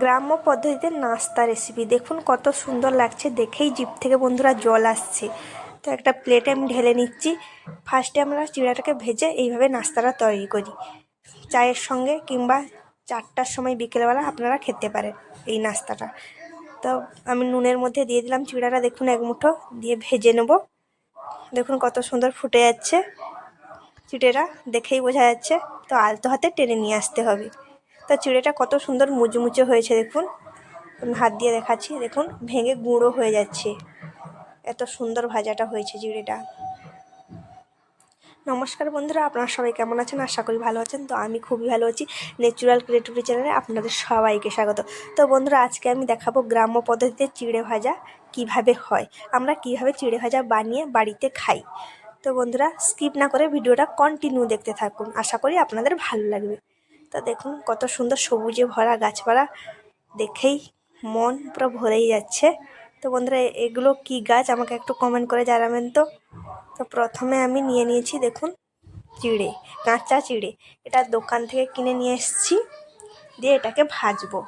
গ্রাম্য পদ্ধতিতে নাস্তা রেসিপি দেখুন কত সুন্দর লাগছে। দেখেই জিপ থেকে বন্ধুরা জল আসছে। তো একটা প্লেটে আমি ঢেলে নিচ্ছি। ফার্স্টে আমরা চিড়াটাকে ভেজে এইভাবে নাস্তাটা তৈরি করি। চায়ের সঙ্গে কিংবা চারটার সময় বিকেলবেলা আপনারা খেতে পারেন এই নাস্তাটা। তো আমি নুনের মধ্যে দিয়ে দিলাম চিড়াটা। দেখুন এক মুঠো দিয়ে ভেজে নেব। দেখুন কত সুন্দর ফুটে যাচ্ছে চিড়েটা। দেখেই বোঝা যাচ্ছে। তো আলতো হাতে টেনে নিয়ে আসতে হবে। তো চিড়েটা কত সুন্দর মুচমুচে হয়েছে, দেখুন। হাত দিয়ে দেখাচ্ছি, দেখুন, ভেঙে গুঁড়ো হয়ে যাচ্ছে। এত সুন্দর ভাজাটা হয়েছে চিড়েটা। নমস্কার বন্ধুরা, আপনারা সবাই কেমন আছেন? আশা করি ভালো আছেন। তো আমি খুবই ভালো আছি ন্যাচুরাল ক্রিয়েটিভিটি চ্যানেলে আপনাদের সবাইকে স্বাগত। তো বন্ধুরা, আজকে আমি দেখাবো গ্রাম্য পদ্ধতিতে চিড়ে ভাজা কীভাবে হয়। আমরা কীভাবে চিড়ে ভাজা বানিয়ে বাড়িতে খাই। তো বন্ধুরা, স্কিপ না করে ভিডিওটা কন্টিনিউ দেখতে থাকুন। আশা করি আপনাদের ভালো লাগবে। তো দেখুন, কত সুন্দর সবুজে ভরা গাছপালা দেখেই মন পুরো ভরেই যাচ্ছে। তো বন্ধুরা, এগুলো কি গাছ? আমাকে একটু কমেন্ট করে জানাবেন তো। তো প্রথমে আমি নিয়ে নিয়েছি, দেখুন, চিড়ে, কাঁচা চিড়ে। এটা দোকান থেকে কিনে নিয়ে এসেছি, দিয়ে এটাকে ভাজবো।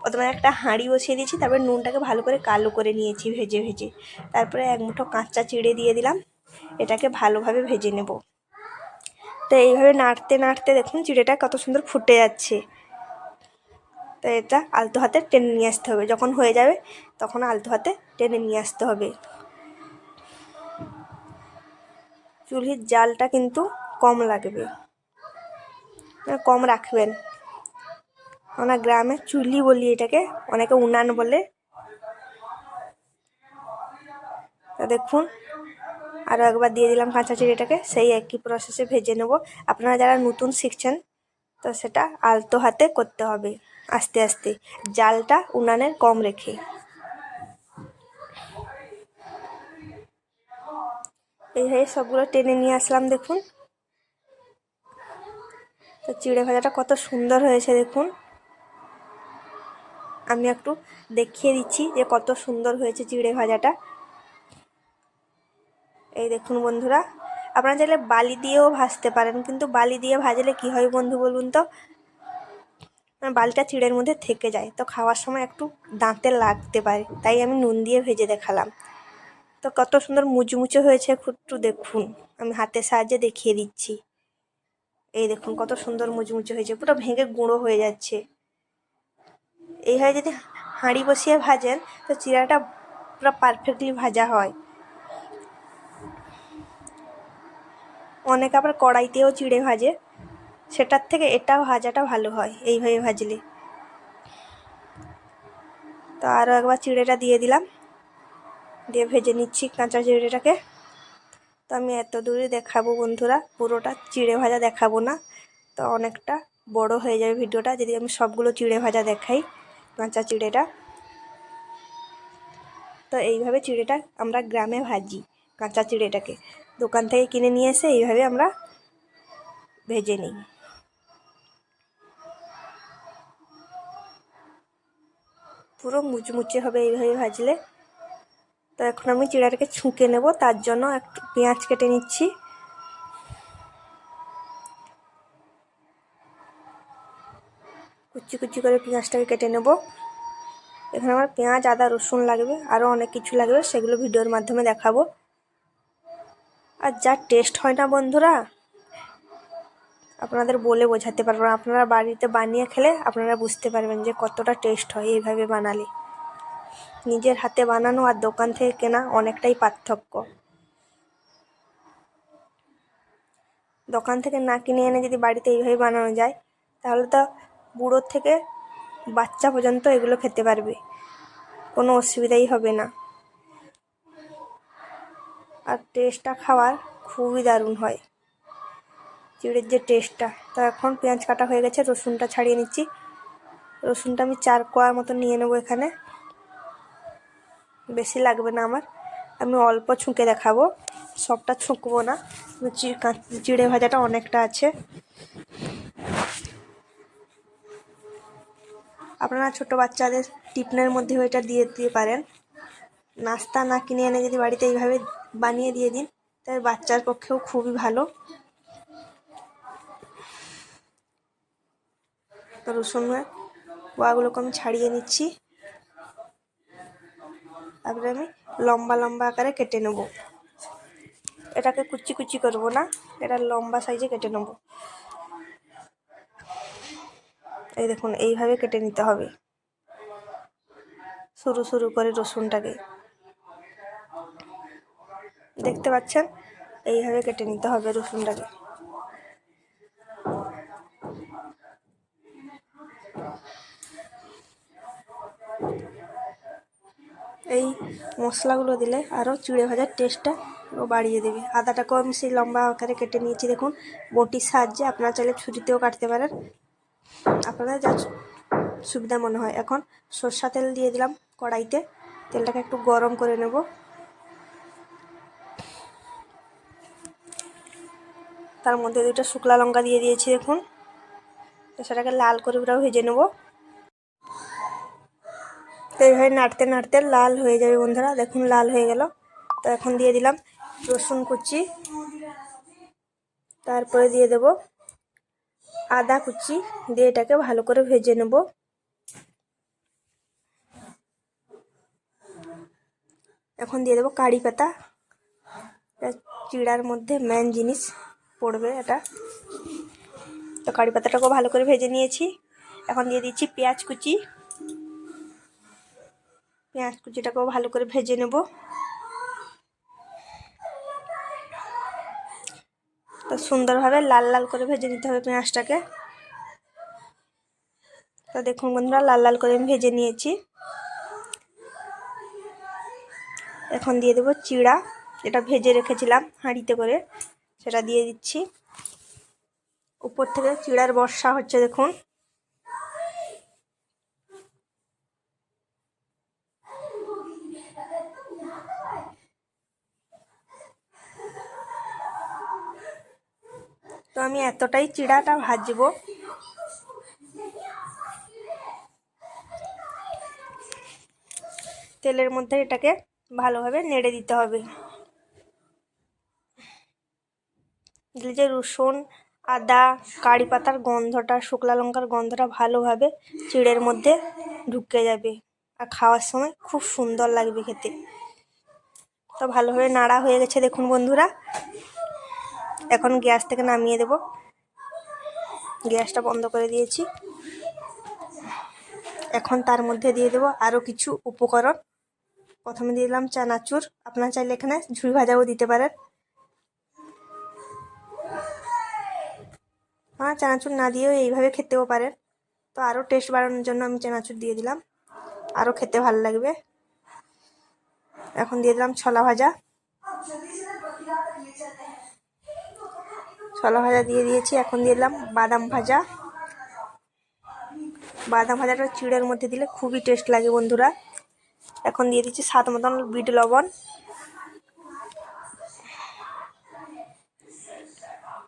প্রথমে একটা হাঁড়ি বসিয়ে দিয়েছি, তারপরে নুনটাকে ভালো করে কালো করে নিয়েছি, ভেজে ভেজে। তারপরে এক মুঠো কাঁচা চিড়ে দিয়ে দিলাম, এটাকে ভালোভাবে ভেজে নেব। তো এইভাবে নাড়তে নাড়তে দেখুন চিড়েটা কত সুন্দর ফুটে যাচ্ছে। তো এটা আলতো হাতে টেনে নিয়ে আসতে হবে। যখন হয়ে যাবে তখন আলতো হাতে টেনে নিয়ে আসতে হবে। চুলির জালটা কিন্তু কম লাগবে। মানে কম রাখবেন। আমরা গ্রামে চুলি বলি এটাকে, অনেকে উনান বলে। তা দেখুন আরও একবার দিয়ে দিলাম কাঁচা চিড়েটাকে। সেই একই প্রসেসে ভেজে নেব। আপনারা যারা নতুন শিখছেন, তো সেটা আলতো হাতে করতে হবে। আস্তে আস্তে। জালটা উনানের কম রেখে। এইভাবে সবগুলো টেনে নিয়ে আসলাম, দেখুন। তো চিড়ে ভাজাটা কত সুন্দর হয়েছে, দেখুন। আমি একটু দেখিয়ে দিচ্ছি যে কত সুন্দর হয়েছে চিড়ে ভাজাটা। এই দেখুন বন্ধুরা, আপনারা চাইলে বালি দিয়েও ভাজতে পারেন, কিন্তু বালি দিয়ে ভাজলে কি হয় বন্ধু বলুন তো? মানে বালিটা চিড়ের মধ্যে থেকে যায়, তো খাওয়ার সময় একটু দাঁতে লাগতে পারে, তাই আমি নুন দিয়ে ভেজে দেখালাম। তো কত সুন্দর মুচমুচে হয়েছে, একটু দেখুন, আমি হাতের সাহায্যে দেখিয়ে দিচ্ছি। এই দেখুন কত সুন্দর মুচমুচে হয়েছে, পুরো ভেঙে গুঁড়ো হয়ে যাচ্ছে। এইভাবে যদি হাঁড়ি বসিয়ে ভাজেন, তো চিড়াটা পুরো পারফেক্টলি ভাজা হয়। অনেকে আবার কড়াইতেও চিড়ে ভাজে। সেটার থেকে এটা ভাজাটা ভালো হয়, এইভাবে ভাজলে। তো আরও একবার চিড়েটা দিয়ে দিলাম। দিয়ে ভেজে নিচ্ছি কাঁচা চিড়েটাকে। তো আমি এত দূরে দেখাবো বন্ধুরা, পুরোটা চিড়ে ভাজা দেখাবো না। তো অনেকটা বড় হয়ে যাবে ভিডিওটা, যদি আমি সবগুলো চিড়ে ভাজা দেখাই কাঁচা চিড়েটা। তো এইভাবে চিড়েটা আমরা গ্রামে ভাজি কাঁচা চিড়েটাকে। দোকান থেকে কিনে নিয়ে এসে এইভাবে আমরা ভেজে নিই। পুরো মুচমুচে হবে এইভাবে ভাজলে। তো এখন আমি চিড়াটাকে ছুঁকে নেব, তার জন্য একটু পেঁয়াজ কেটে নিচ্ছি। কুচি কুচি করে পেঁয়াজটাকে কেটে নেব। এখানে আমার পেঁয়াজ, আদা, রসুন লাগবে, আরও অনেক কিছু লাগবে, সেগুলো ভিডিওর মাধ্যমে দেখাবো। আর যা টেস্ট হয় না বন্ধুরা, আপনাদের বলে বোঝাতে পারব আপনারা বাড়িতে বানিয়ে খেলে আপনারা বুঝতে পারবেন যে কতটা টেস্ট হয় এইভাবে বানালে। নিজের হাতে বানানো আর দোকান থেকে কেনা অনেকটাই পার্থক্য। দোকান থেকে না কিনে এনে যদি বাড়িতে এইভাবে বানানো যায়, তাহলে তো বুড়োর থেকে বাচ্চা পর্যন্ত এগুলো খেতে পারবে। কোনো অসুবিধাই হবে না। আর টেস্টটা খাওয়ার খুবই দারুণ হয়। চিড়ের যে টেস্টটা তো এখন পেঁয়াজ কাটা হয়ে গেছে, রসুনটা ছাড়িয়ে নিচ্ছি। রসুনটা আমি চার কোয়ার মতো নিয়ে নেব এখানে। বেশি লাগবে না আমার। আমি অল্প ছুঁকে দেখাবো, সবটা ছুঁকবো না। চিড়ে ভাজাটা অনেকটা আছে। আপনারা ছোট বাচ্চাদের টিফিনের মধ্যে এটা দিয়ে দিতে পারেন। নাস্তা না কিনে এনে যদি বাড়িতে এইভাবে বানিয়ে দিয়ে দিন। তাহলে বাচ্চার পক্ষেও খুবই ভালো। তো রসুন কোয়াগুলোকে আমি ছাড়িয়ে নিচ্ছি। তারপরে আমি লম্বা লম্বা আকারে কেটে নেব। এটাকে কুচি কুচি করব না, এটা লম্বা সাইজে কেটে নেব। এই দেখুন, এইভাবে কেটে নিতে হবে। শুরু শুরু করে রসুনটাকে। দেখতে পাচ্ছেন? এইভাবে কেটে নিতে হবে রসুনটাকে। এই মশলাগুলো দিলে আরও চিড়ে ভাজার টেস্টটা বাড়িয়ে দেবে। আদাটাকেও আমি সেই লম্বা আকারে কেটে নিয়েছি। দেখুন, বটির সাহায্যে আপনারা চাইলে ছুরিতেও কাটতে পারেন। আপনাদের যা সুবিধা মনে হয়। এখন সর্ষা তেল দিয়ে দিলাম কড়াইতে। তেলটাকে একটু গরম করে নেব। তার মধ্যে দুটো শুকলা লঙ্কা দিয়ে দিয়েছি, দেখুন। সেটাকে লাল করে ওটাও ভেজে নেব। তো এইভাবে নাড়তে নাড়তে লাল হয়ে যাবে বন্ধুরা, দেখুন লাল হয়ে গেল। তো এখন দিয়ে দিলাম রসুন কুচি। তারপরে দিয়ে দেব আদা কুচি, দিয়ে এটাকে ভালো করে ভেজে নেব। এখন দিয়ে দেবো কারি পাতা। চিড়ার মধ্যে মেন জিনিস। পড়বে এটা। তো কারি পাতাটাকেও ভালো করে ভেজে নিয়েছি। এখন দিয়ে দিচ্ছি পেঁয়াজ কুচি। পেঁয়াজ কুচিটাকেও ভালো করে ভেজে নেব। তো সুন্দরভাবে লাল লাল করে ভেজে নিতে হবে পেঁয়াজটাকে। তো দেখুন বন্ধুরা, লাল লাল করে আমি ভেজে নিয়েছি। এখন দিয়ে দেবো চিড়া। এটা ভেজে রেখেছিলাম হাঁড়িতে করে। সেটা দিয়ে দিচ্ছি। উপর থেকে চিড়ার বর্ষা হচ্ছে, দেখুন। তো আমি এতটাই চিড়াটা ভাজবো। তেলের মধ্যে এটাকে ভালোভাবে নেড়ে দিতে হবে। দিলে যে রসুন, আদা, কারি পাতার গন্ধটা, শুকলা লঙ্কার গন্ধটা ভালোভাবে চিড়ের মধ্যে ঢুকে যাবে আর খাওয়ার সময় খুব সুন্দর লাগবে খেতে। তো ভালোভাবে নাড়া হয়ে গেছে দেখুন বন্ধুরা। এখন গ্যাস থেকে নামিয়ে দেব। গ্যাসটা বন্ধ করে দিয়েছি। এখন তার মধ্যে দিয়ে দেব আরও কিছু উপকরণ। প্রথমে দিয়ে দিলাম চানাচুর। আপনার চাইলে এখানে ঝুড়ি ভাজাও দিতে পারেন। হ্যাঁ চানাচুর না দিয়েও এইভাবে খেতেও পারেন তো আরও টেস্ট বাড়ানোর জন্য আমি চানাচুর দিয়ে দিলাম। আরও খেতে ভালো লাগবে। এখন দিয়ে দিলাম ছলা ভাজা। ছলা ভাজা দিয়ে দিয়েছি। এখন দিয়ে দিলাম বাদাম ভাজা। বাদাম ভাজাটা চিড়ের মধ্যে দিলে খুবই টেস্ট লাগে বন্ধুরা। এখন দিয়ে দিচ্ছি স্বাদ মতন বিট লবণ।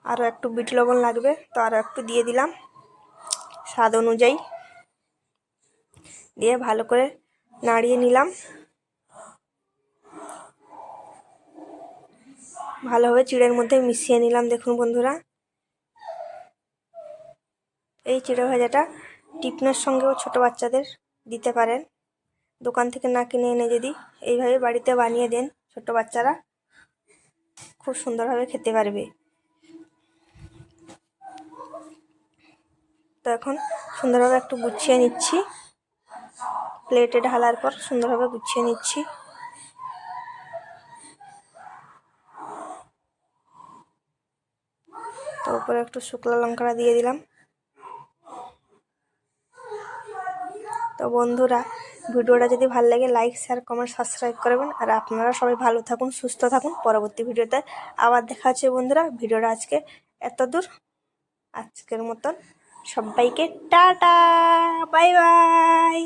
আরও একটু বিট লবণ লাগবে, তো আরও একটু দিয়ে দিলাম। স্বাদ অনুযায়ী। দিয়ে ভালো করে নাড়িয়ে নিলাম। ভালোভাবে চিড়ের মধ্যে মিশিয়ে নিলাম, দেখুন বন্ধুরা। এই চিড়ে ভাজাটা টিফিনের সঙ্গেও ছোট বাচ্চাদের দিতে পারেন। দোকান থেকে না কিনে এনে যদি এইভাবে বাড়িতে বানিয়ে দেন ছোট বাচ্চারা, খুব সুন্দরভাবে খেতে পারবে। তো এখন সুন্দরভাবে একটু গুছিয়ে নিচ্ছি। প্লেটে ঢালার পর সুন্দরভাবে গুছিয়ে নিচ্ছি। তো উপরে একটু শুকনো লঙ্কাটা দিয়ে দিলাম। তো বন্ধুরা, ভিডিওটা যদি ভালো লাগে লাইক শেয়ার কমেন্ট সাবস্ক্রাইব করবেন। আর আপনারা সবাই ভালো থাকুন, সুস্থ থাকুন। পরবর্তী ভিডিওতে আবার দেখা হচ্ছে বন্ধুরা। ভিডিওটা আজকে এত দূর আজকের মতন। সবাইকে টাটা বাই বাই।